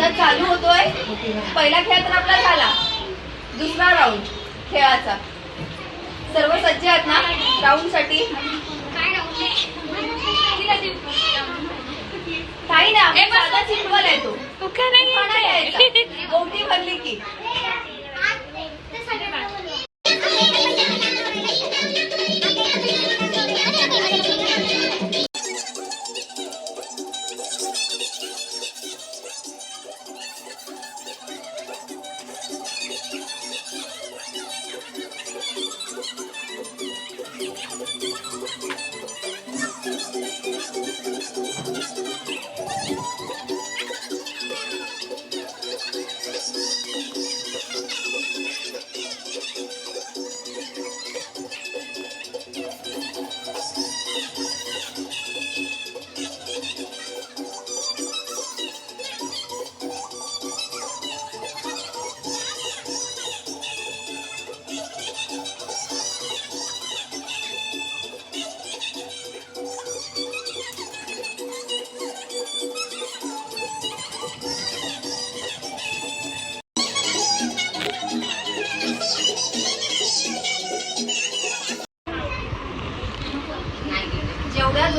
आता चालू होतोय. पहिला खेळ तर आपला झाला. दुसरा राऊंड खेळाचा. सर्व सज्ज आहेत ना? राऊंडसाठी. काही नाही चिटवल आहे तो. गोटी भरली की. ハハハハ!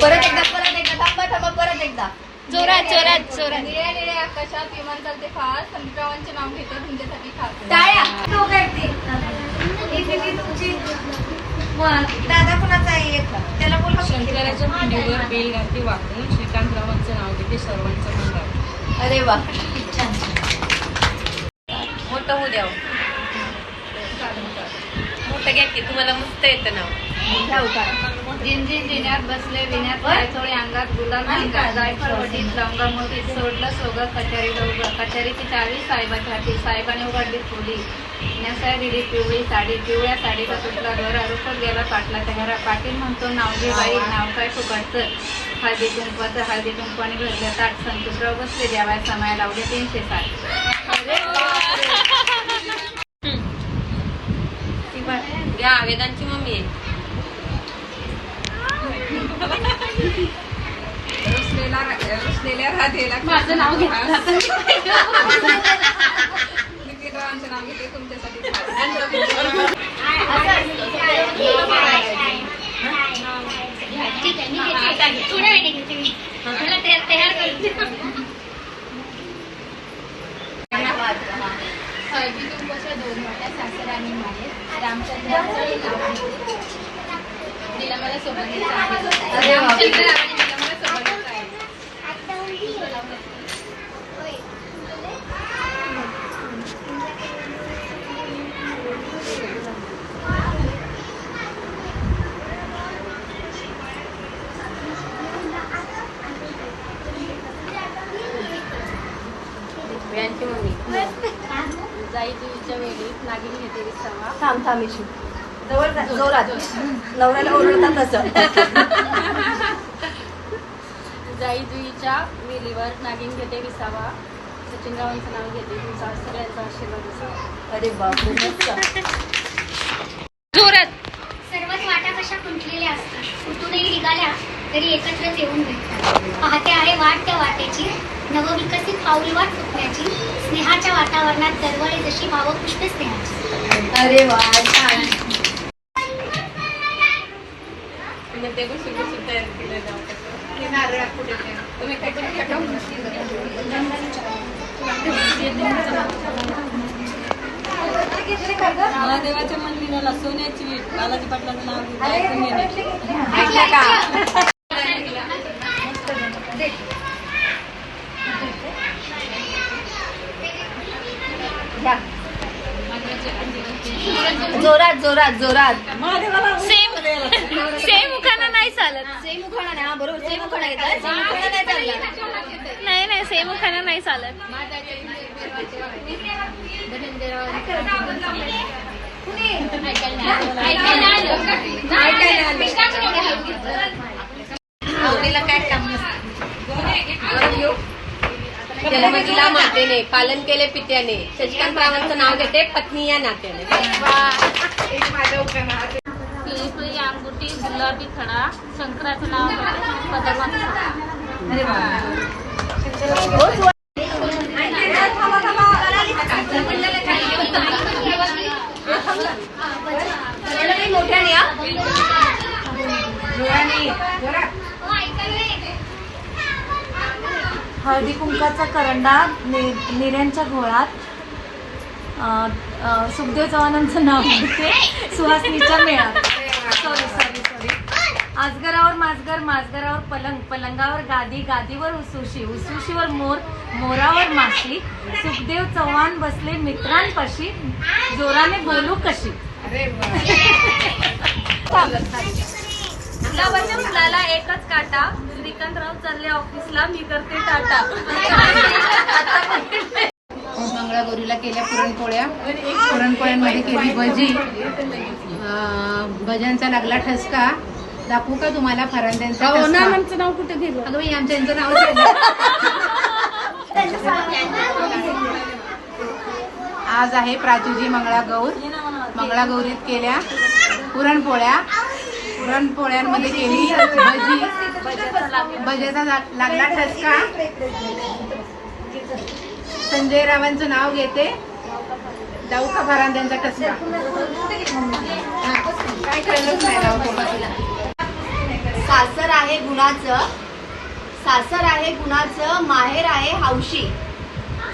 परत एकदा परत एकदा थांबा थांबा परत एकदा. जोरात जोरात जोरात. निळ्या निळ्या आकाशात विमानतळ ते खास संदीपरावांचे नाव घेते तुमच्यासाठी खास. टाळ्या. दादा कुणाचा आहे? एक. त्याला बोला. शंकराच्या पिंडीवर बेलगाठी वाकून. श्रीकांतरावांचं नाव घेते सर्वांचं मंगळ अरे वा. मोठं होऊ द्या मोठं घ्या की तुम्हाला मस्त येतं नाव. उखाणा जिंजिन जिन्यात बसले विण्यात पायचोळी अंगात अंगात जायफळ वटीत लवंगा मोठीत सोडलं सोगा कचारी डोंगर कचारीची चावी साहेबाच्या हाती. साहेबाने उघडली खोली. नेसाय दिली पिवळी साडी. पिवळ्या साडीचा तुटला दोरा रुखत गेला पाटला चेहरा पाटील म्हणतो नाव घे बाई. नाव काय फुकटचं? हळदी कुंकवाचं हळदी कुंकवाने भरलं ताट संतुसराव बसले. जेवाय समय लावले तीनशे साठ द्या वेदांची मम्मी आहे. रुसलेल्या राधेला माझं नाव घेतलं नितीनरावांचं नाव घेते तुमच्यासाठी ठीक आहे मी घेते थोड्या वेळाने घेते मी मला तयार तयार करते हळदी कुंकवाच्या दोन वाट्या सासर आणि माहेर रामचंद्राचं नाव आहे. नीलमला सोबतीचं आहे. अरे वा. रामचंद्र आणि नीलमला सोबतीचं आहे. वेदांची मम्मी जुईच्या वेळी नागिन घेते विसावा थांब थांब इशू जवळ जा, जोरात. नवऱ्याला ओरडतात तसं. जाई जुईच्या वेलीवर नागिन घेते विसावा सचिनरावांचं नाव घेते. तुमचा सगळ्यांचा आशीर्वाद असावा अरे जोरात. सर्वच वाटा कशा खुंटलेल्या असतात. कुठूनही निघाल्या तरी एकत्रच येऊन भेटतात. पाहते आहे वाट त्या वाटेची. नवविकसित पाऊल वाट फुटण्याची स्नेहाच्या वातावरणात दरवळे जशी भाव पुष्प स्नेहाची. अरे वा छान. हे करू महादेवाच्या मंदिराला सोन्याची बालाजी पाटलाचं नाव घ्या. जोरात जोरात जोरात. सेम सेम उखाणा नाही चालत. सेम उखाणा नाही हा बरोबर. सेम उखाणा घेतात सेम उखाणा नाही चालला नाही नाही सेम उखाणा नाही चालत. आवडीला काय काम जन्मदिला मातेने पालन केले पित्याने. शशिकांत रावांचं नाव घेते पत्नी या नात्याने. पिळी पिळी अंगुठी गुलाबी खडा शंकराचं नाव घेते. मोठ्याने या हळदी कुंकाचा करंडा नि निऱ्यांच्या घोळात सुखदेव चव्हाणांचं नाव घेते सुहासनीच्या मेळात सॉरी सॉरी सॉरी आजगरावर माजगर माजगरावर पलंग पलंगावर गादी गादीवर उसुशी उसुशीवर मोर मोरावर माशी. सुखदेव चव्हाण बसले मित्रांपाशी. जोराने बोलू कशी? गुलाबाच्या फुलाला एकच काटा श्रीकांतराव चालले ऑफिसला मी करते टाटा. मंगळागौरीला केल्या पुरणपोळ्या. पुरणपोळ्यांमध्ये केली भजी. अं, भज्यांचा लागला ठसका. दाखवू का तुम्हाला फरांद्यांचा आमचं नाव कुठे दिलं अगं बाई, आमच्या यांचं नाव आज आहे प्राचूजी मंगळागौर. मंगळागौरीत केल्या पुरणपोळ्या. पुरणपोळ्यांमध्ये केली. भजी भज्याचा लाग- लागला ठसका. संजय रावांचं नाव घेते. जाऊ का फरांद्यांचा ठसका? काय कळलंच नाही राव. सासर आहे गुणाचं. सासर आहे गुणाचं माहेर आहे हौशी.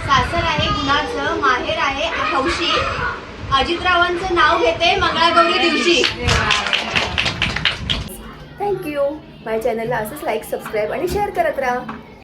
सासर आहे गुणाचं माहेर आहे हौशी. अजितरावांचं नाव घेते मंगळागौरी दिवशी. थँक्यू. माझ्या चॅनलला असंच लाईक सबस्क्राईब आणि शेअर करत राहा.